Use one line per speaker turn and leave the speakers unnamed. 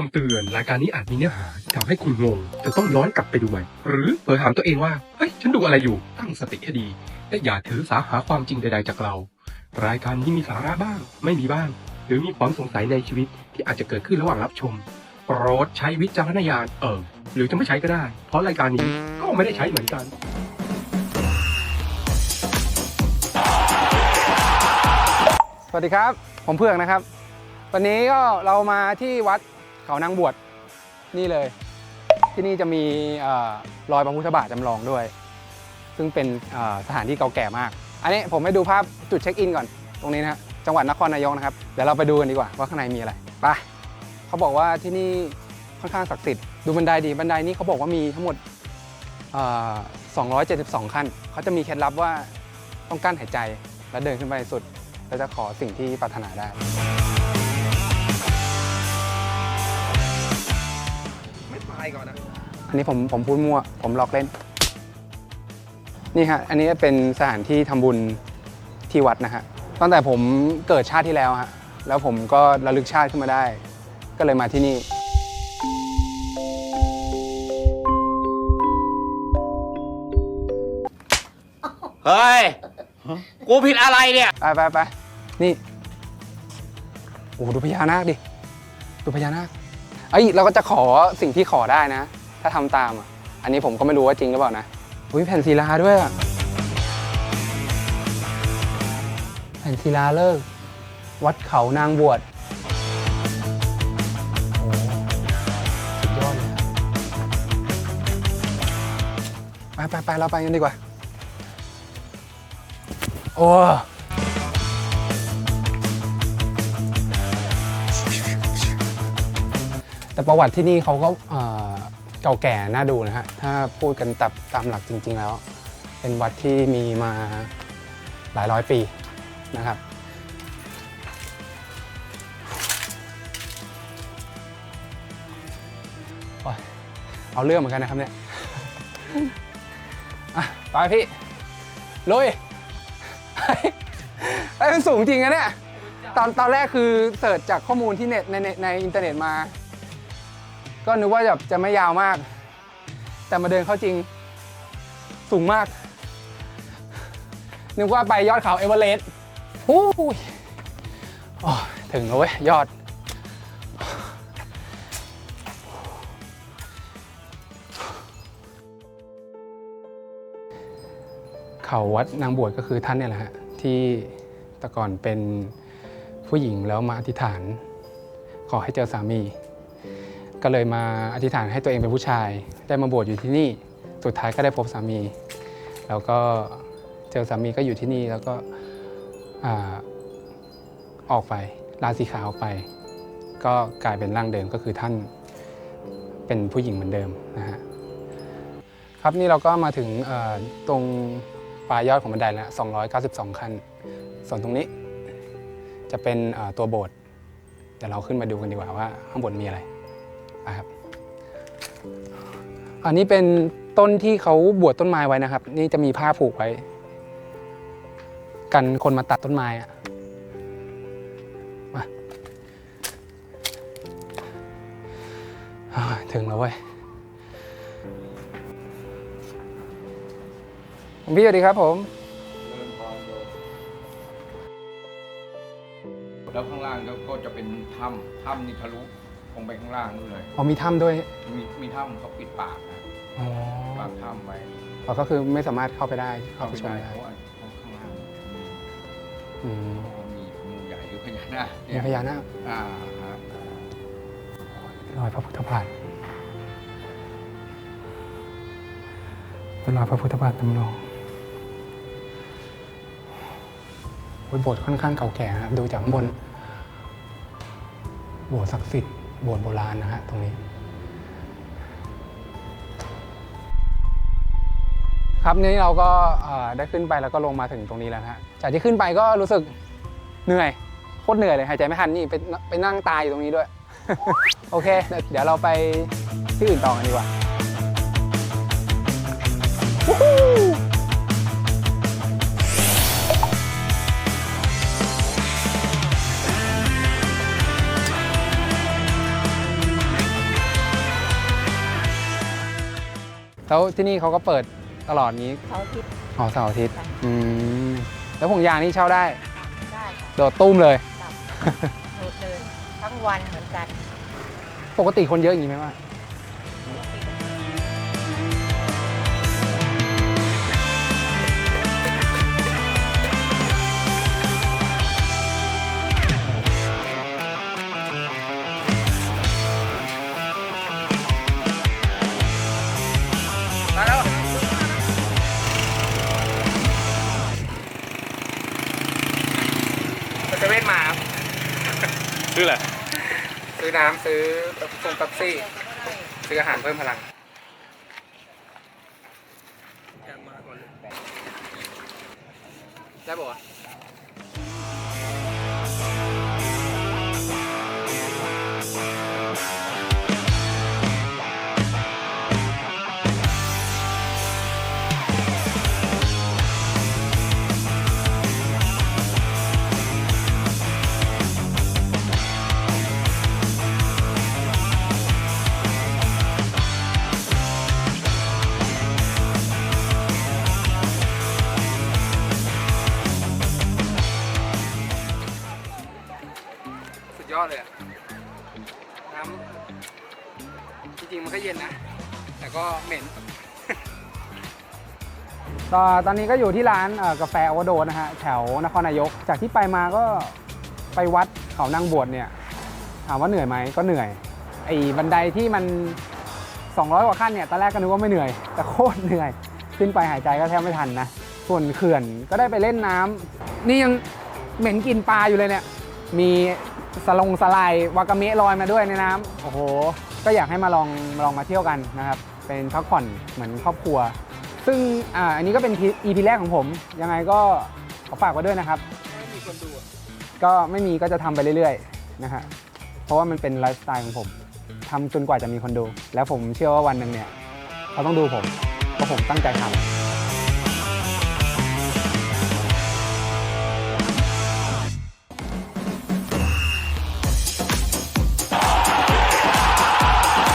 คำเตือนรายการนี้อาจมีเนื้อหาที่ทำให้คุณงงจะต้องย้อนกลับไปดูใหม่ หรือเผลอถามตัวเองว่า เฮ้ย ฉันดูอะไรอยู่ ตั้งสติให้ดี และอย่าถือสาหาความจริงใดๆจากเรา รายการนี้มีสาระบ้าง ไม่มีบ้าง หรือมีความสงสัยในชีวิตที่อาจจะเกิดขึ้นระหว่างรับชม โปรดใช้วิจารณญาณเออ หรือจะไม่ใช้ก็ได้ เพราะรายการนี้ก็ไม่ได้ใช้เหมือนกัน
สวัสดีครับ ผมเพื่องนะครับ วันนี้ก็เรามาที่วัด เขานางบวชนี่เลย ที่นี่จะมีอรอยพระพุทธบาทจำลองด้วย ซึ่งเป็นสถานที่เก่าแก่มาก อันนี้ผมให้ดูภาพจุดเช็คอินก่อน ตรงนี้นะจังหวัดนครนายกนะครับ เดี๋ยวเราไปดูกันดีกว่าว่าข้างในมีอะไรไปเขาบอกว่าที่นี่ค่อนข้างศักดิ์สิทธิ์ดูบันไดดีบันไดนี้เขาบอกว่ามีทั้งหมด272 ขั้น เขาจะมีเคล็ดลับว่าต้องกั้นหายใจ แล้วเดินขึ้นไปสุด แล้วจะขอสิ่งที่ปรารถนาได้
ก่อนนะ
อันนี้ผมผมพูดมั่ว ผมหลอกเล่น นี่ฮะ อันนี้เป็นสถานที่ทำบุญที่วัดนะฮะ ตั้งแต่ผมเกิดชาติที่แล้วฮะ แล้วผมก็ระลึกชาติขึ้นมาได้ ก็เลยมาที่นี่
เฮ้ย กูผิดอะไรเนี่ย
ไปไปไปนี่ โอ้โหดูพญานาคดิ ดูพญานาค เอ้ยเราก็จะขอสิ่งที่ขอได้นะ ถ้าทำตามอะอันนี้ผมก็ไม่รู้ว่าจริงหรือเปล่านะอุ้ยแผ่นศิลาด้วยอะแผ่นศิลาเลิก วัดเขานางบวชโอ้สุดยอดเลยไปไปไปเราไปกันดีกว่า โอ้ แต่ประวัติที่นี่เขาก็เก่าแก่น่าดูนะฮะ ถ้าพูดกันตับตามหลักจริง ๆ แล้ว เป็นวัดที่มีมาหลายร้อยปีนะครับอเอาเรื่องเหมือนกันนะครับเนี่ยอะไปพี่ ลุยเฮ้เฮ้ยมันสูงจริงนะเนี่ย ตอนตอนแรกคือเสิร์ชจากข้อมูลที่เน็ตในในในอินเทอร์เน็ตมา ก็นึกว่าแบบจะไม่ยาวมาก แต่มาเดินเข้าจริงสูงมาก นึกว่าไปยอดเขาเอเวอเรสต์ฮู้ยโอ้ยถึงแล้วเว้ย ยอด เขาวัดนางบวชก็คือท่านเนี่ยแหละฮะ ที่แต่ก่อนเป็นผู้หญิงแล้วมาอธิษฐาน ขอให้เจอสามี ก็เลยมาอธิษฐานให้ตัวเองเป็นผู้ชาย ได้มาบวชอยู่ที่นี่ สุดท้ายก็ได้พบสามี แล้วก็เจอสามีก็อยู่ที่นี่แล้วก็อออกไปลาสีขาวออกไป ก็กลายเป็นร่างเดิมก็คือท่านเป็นผู้หญิงเหมือนเดิมนะฮะครับนี่เราก็มาถึงตรงปลายยอดของบันไดแล้ว292 ขั้น ส่วนตรงนี้จะเป็นตัวโบสถ์เดี๋ยวเราขึ้นมาดูกันดีกว่าว่าข้างบนมีอะไร ไปครับอันนี้เป็นต้นที่เขาบวชต้นไม้ไว้นะครับ นี่จะมีผ้าผูกไว้ กันคนมาตัดต้นไม้อะมาอ่าถึงแล้วเว้ยผมพี่สวัสดีครับผม
แล้วข้างล่างก็จะเป็นถ้ำถ้ำนี่ทะลุ ลงไปข้างล่างนู่นเลย
อ๋อมีถ้ำด้วย
มีมีถ้ำเขาปิดปากนะ
อ๋อ
ปากถ้ำไว้
อ๋อก็คือไม่สามารถเข้าไปได้เข้า
เข้า
ไป
ไป
ชม
ได้
ได้
เพราะว่าข้างล่างมี
อืม
มีงูใหญ่หรือพญานาค
มีพญานาค
อ่าฮะ
รอยพระพุทธบาทเป็นรอยพระพุทธบาทจำลองโอ้ยโบสถ์ค่อนข้างเก่าแก่นะครับ ดูจากข้างบนโบสถ์ศักดิ์สิทธิ์ โบสถ์โบราณนะฮะตรงนี้ ครับนี้เราก็ได้ขึ้นไปแล้วก็ลงมาถึงตรงนี้แล้วนะฮะจากที่ขึ้นไปก็รู้สึกเหนื่อยโคตรเหนื่อยเลยหายใจไม่ทันนี่ไปไปนั่งตายอยู่ตรงนี้ด้วย โอเค เดี๋ยวเราไปที่อื่นต่อกันดีกว่า แล้วที่นี่เขาก็เปิดตลอดนี้
เขาคิด
อ๋อเสาร์อาทิตย์
ค่ะ
อืมแล้วผงยางนี่เช่าได้
ได้ค่ะ
โดดตุ้มเลย
กลับหมดเลยทั้งวันเหมือนกัน
ปกติคนเยอะอย่างนี้ไหมว่าม เซเว่นมาครับ
ชื่ออะไร
ซื้อน้ำซื้อแบบทรงเป๊ปซี่ ซื้ออาหารเพิ่มพลัง ได้ปะ เลยอะน้ำจริงๆมันก็เย็นนะ แต่ก็เหม็น ตอนตอนนี้ก็อยู่ที่ร้านเอ่อกาแฟโอวโดนะฮะแถวนครนายก จากที่ไปมาก็ไปวัดเขานางบวชเนี่ย ถามว่าเหนื่อยไหมก็เหนื่อย ไอ้บันไดที่มัน 200 กว่าขั้นเนี่ยตอนแรกก็นึกว่าไม่เหนื่อย แต่โคตรเหนื่อย ขึ้นไปหายใจก็แทบไม่ทันนะ ส่วนเขื่อนก็ได้ไปเล่นน้ำนี่ยังเหม็นกลินปลาอยู่เลยเนี่ย มี สลงสไลด์วากาเมะลอยมาด้วยในน้ำโอ้โห ก็อยากให้มาลองลองมาเที่ยวกันนะครับ เป็นพักผ่อนเหมือนครอบครัว ซึ่งอ่าอันนี้ก็เป็น EP แรกของผม ยังไงก็ขอฝากไว้ด้วยนะครับก็ไม่มีก็จะทำไปเรื่อยๆนะฮะเพราะว่ามันเป็นไลฟ์สไตล์ของผมทำจนกว่าจะมีคนดู แล้วผมเชื่อว่าวันหนึ่งเนี่ยเขาต้องดูผมเพราะผมตั้งใจทำ